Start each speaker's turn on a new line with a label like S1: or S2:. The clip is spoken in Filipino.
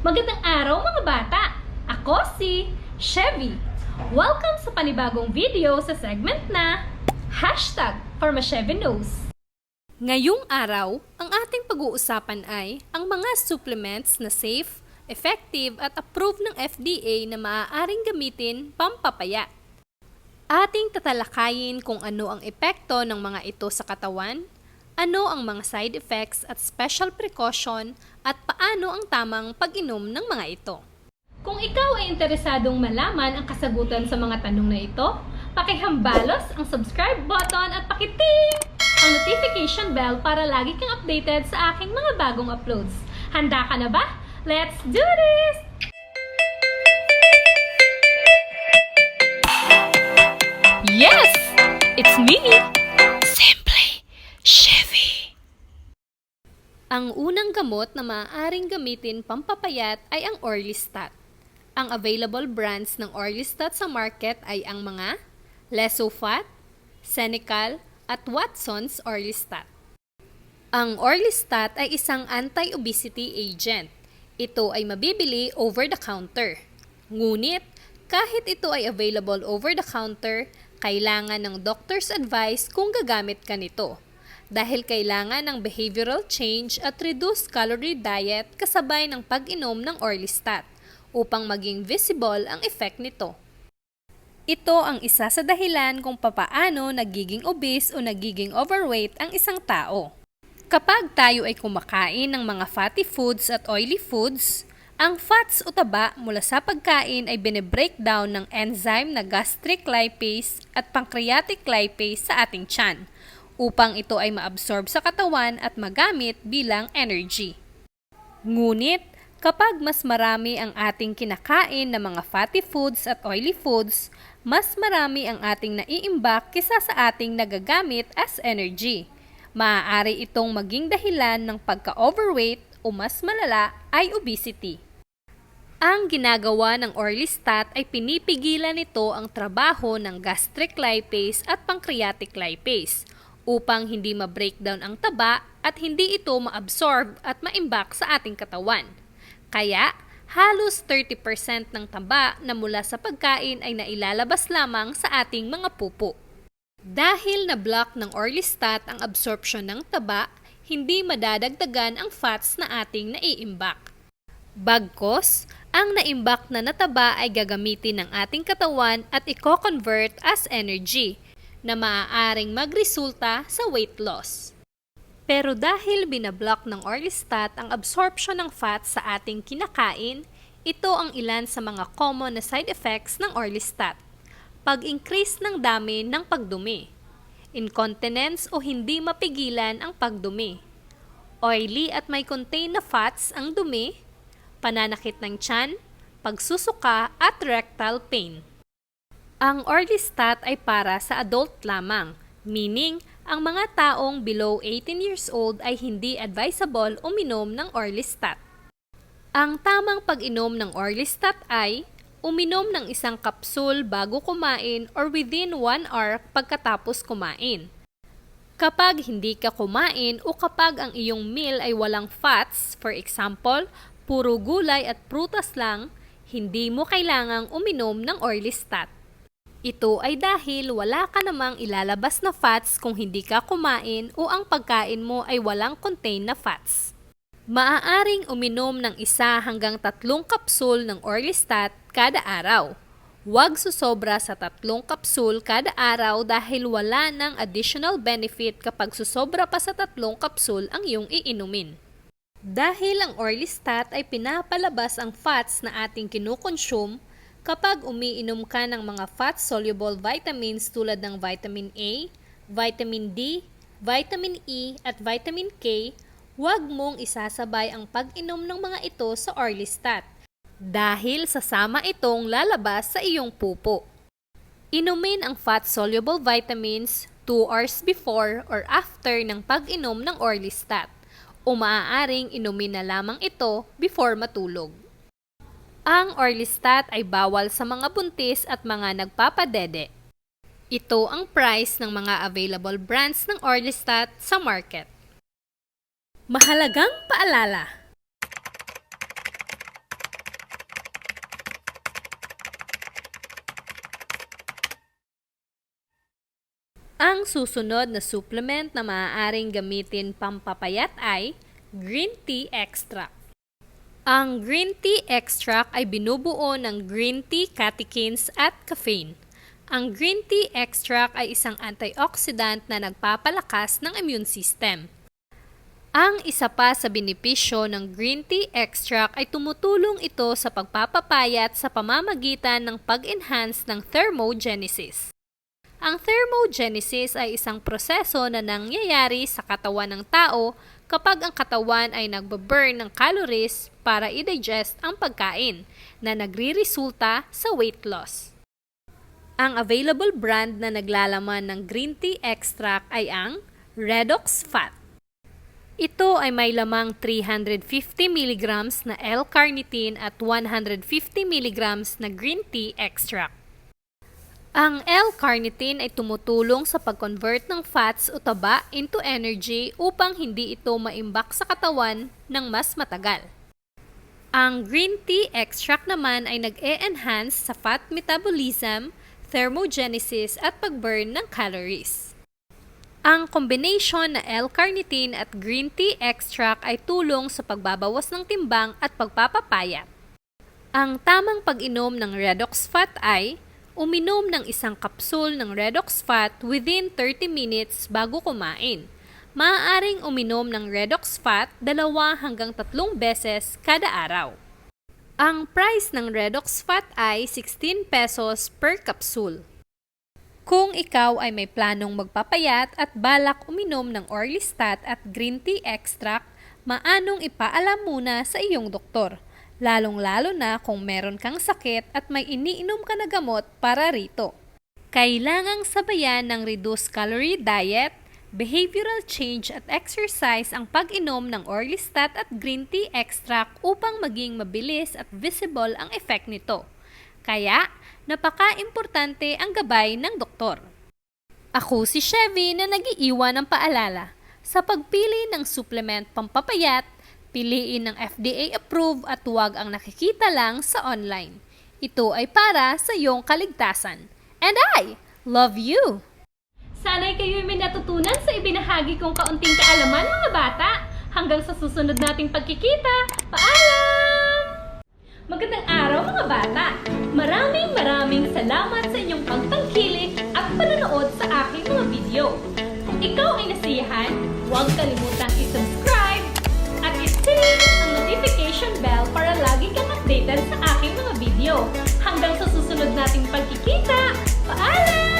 S1: Magandang araw mga bata! Ako si Chevy. Welcome sa panibagong video sa segment na Hashtag for Knows. Ngayong araw, ang ating pag-uusapan ay ang mga supplements na safe, effective at approved ng FDA na maaaring gamitin pampapayat. Ating tatalakayin kung ano ang epekto ng mga ito sa katawan, ano ang mga side effects at special precaution at paano ang tamang pag-inom ng mga ito. Kung ikaw ay interesadong malaman ang kasagutan sa mga tanong na ito, pakihambalos ang subscribe button at pakiting ang notification bell para lagi kang updated sa aking mga bagong uploads. Handa ka na ba? Let's do this! Yes! It's me! Ang unang gamot na maaaring gamitin pampapayat ay ang Orlistat. Ang available brands ng Orlistat sa market ay ang mga Lesofat, Senecal, at Watson's Orlistat. Ang Orlistat ay isang anti-obesity agent. Ito ay mabibili over the counter. Ngunit, kahit ito ay available over the counter, kailangan ng doctor's advice kung gagamit ka nito. Dahil kailangan ng behavioral change at reduced calorie diet kasabay ng pag-inom ng Orlistat upang maging visible ang effect nito. Ito ang isa sa dahilan kung papaano nagiging obese o nagiging overweight ang isang tao. Kapag tayo ay kumakain ng mga fatty foods at oily foods, ang fats o taba mula sa pagkain ay binebreakdown ng enzyme na gastric lipase at pancreatic lipase sa ating tiyan upang ito ay maabsorb sa katawan at magamit bilang energy. Ngunit, kapag mas marami ang ating kinakain na mga fatty foods at oily foods, mas marami ang ating naiimbak kisa sa ating nagagamit as energy. Maaari itong maging dahilan ng pagka-overweight o mas malala ay obesity. Ang ginagawa ng Orlistat ay pinipigilan nito ang trabaho ng gastric lipase at pancreatic lipase upang hindi ma-breakdown ang taba at hindi ito ma-absorb at maimbak sa ating katawan. Kaya, halos 30% ng taba na mula sa pagkain ay nailalabas lamang sa ating mga pupo. Dahil na-block ng Orlistat ang absorption ng taba, hindi madadagdagan ang fats na ating naiimbak. Bagkos, ang naimbak na nataba ay gagamitin ng ating katawan at i-convert as energy na maaaring magresulta sa weight loss. Pero dahil binablock ng Orlistat ang absorption ng fat sa ating kinakain, ito ang ilan sa mga common na side effects ng Orlistat. Pag-increase ng dami ng pagdumi, incontinence o hindi mapigilan ang pagdumi, oily at may contain na fats ang dumi, pananakit ng tiyan, pagsusuka at rectal pain. Ang Orlistat ay para sa adult lamang, meaning ang mga taong below 18 years old ay hindi advisable uminom ng Orlistat. Ang tamang pag-inom ng Orlistat ay uminom ng isang kapsul bago kumain or within 1 hour pagkatapos kumain. Kapag hindi ka kumain o kapag ang iyong meal ay walang fats, for example, puro gulay at prutas lang, hindi mo kailangang uminom ng Orlistat. Ito ay dahil wala ka namang ilalabas na fats kung hindi ka kumain o ang pagkain mo ay walang contain na fats. Maaaring uminom ng isa hanggang tatlong kapsul ng Orlistat kada araw. Huwag susobra sa tatlong kapsul kada araw dahil wala ng additional benefit kapag susobra pa sa tatlong kapsul ang iyong iinumin. Dahil ang Orlistat ay pinapalabas ang fats na ating kinukonsume, kapag umiinom ka ng mga fat-soluble vitamins tulad ng vitamin A, vitamin D, vitamin E at vitamin K, huwag mong isasabay ang pag-inom ng mga ito sa Orlistat dahil sasama itong lalabas sa iyong pupo. Inumin ang fat-soluble vitamins 2 hours before or after ng pag-inom ng Orlistat o maaaring inumin na lamang ito before matulog. Ang Orlistat ay bawal sa mga buntis at mga nagpapadede. Ito ang price ng mga available brands ng Orlistat sa market. Mahalagang paalala! Ang susunod na supplement na maaaring gamitin pampapayat ay green tea extract. Ang green tea extract ay binubuo ng green tea catechins at caffeine. Ang green tea extract ay isang antioxidant na nagpapalakas ng immune system. Ang isa pa sa benepisyo ng green tea extract ay tumutulong ito sa pagpapapayat sa pamamagitan ng pag-enhance ng thermogenesis. Ang thermogenesis ay isang proseso na nangyayari sa katawan ng tao kapag ang katawan ay nagbaburn ng calories para i-digest ang pagkain na nagriresulta sa weight loss. Ang available brand na naglalaman ng green tea extract ay ang Redox Fat. Ito ay may lamang 350 mg na L-carnitine at 150 mg na green tea extract. Ang L-carnitine ay tumutulong sa pag-convert ng fats o taba into energy upang hindi ito maimbak sa katawan ng mas matagal. Ang green tea extract naman ay nag-e-enhance sa fat metabolism, thermogenesis at pag-burn ng calories. Ang combination na L-carnitine at green tea extract ay tulong sa pagbabawas ng timbang at pagpapapayat. Ang tamang pag-inom ng Redox Fat ay uminom ng isang kapsul ng Redox Fat within 30 minutes bago kumain. Maaaring uminom ng Redox Fat dalawa hanggang tatlong beses kada araw. Ang price ng Redox Fat ay 16 pesos per kapsul. Kung ikaw ay may planong magpapayat at balak uminom ng Orlistat at green tea extract, maanong ipaalam muna sa iyong doktor, lalong-lalo na kung meron kang sakit at may iniinom ka na gamot para rito. Kailangang sabayan ng reduced calorie diet, behavioral change at exercise ang pag-inom ng Orlistat at green tea extract upang maging mabilis at visible ang effect nito. Kaya, napaka-importante ang gabay ng doktor. Ako si Chevy na nag-iiwan ng paalala. Sa pagpili ng supplement pampapayat, piliin ng FDA-approved at huwag ang nakikita lang sa online. Ito ay para sa iyong kaligtasan. And I love you! Sana'y kayo'y may natutunan sa ibinahagi kong kaunting kaalaman mga bata. Hanggang sa susunod nating pagkikita. Paalam! Magandang araw mga bata! Maraming maraming salamat sa inyong pagtangkilik at panonood sa aking mga video. Kung ikaw ay nasiyahan, huwag kalimutang notification bell para lagi kang updated sa aking mga video. Hanggang sa susunod nating pagkikita, paalam!